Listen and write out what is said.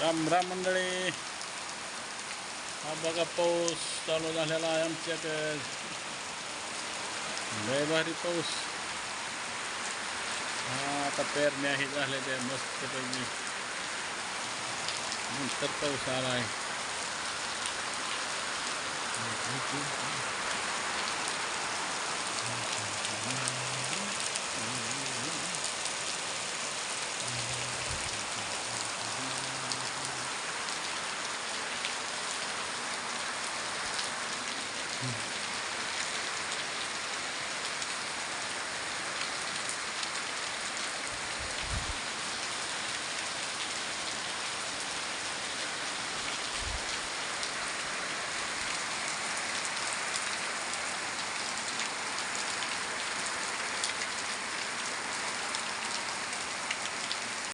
राम राम मंडळी. हा बघा पाऊस चालू झालेला आहे आमच्याकडे. लय भारी पाऊस. हा आता पेरण्या ही ते मस्तपैकी. नंतर पाऊस आला आहे.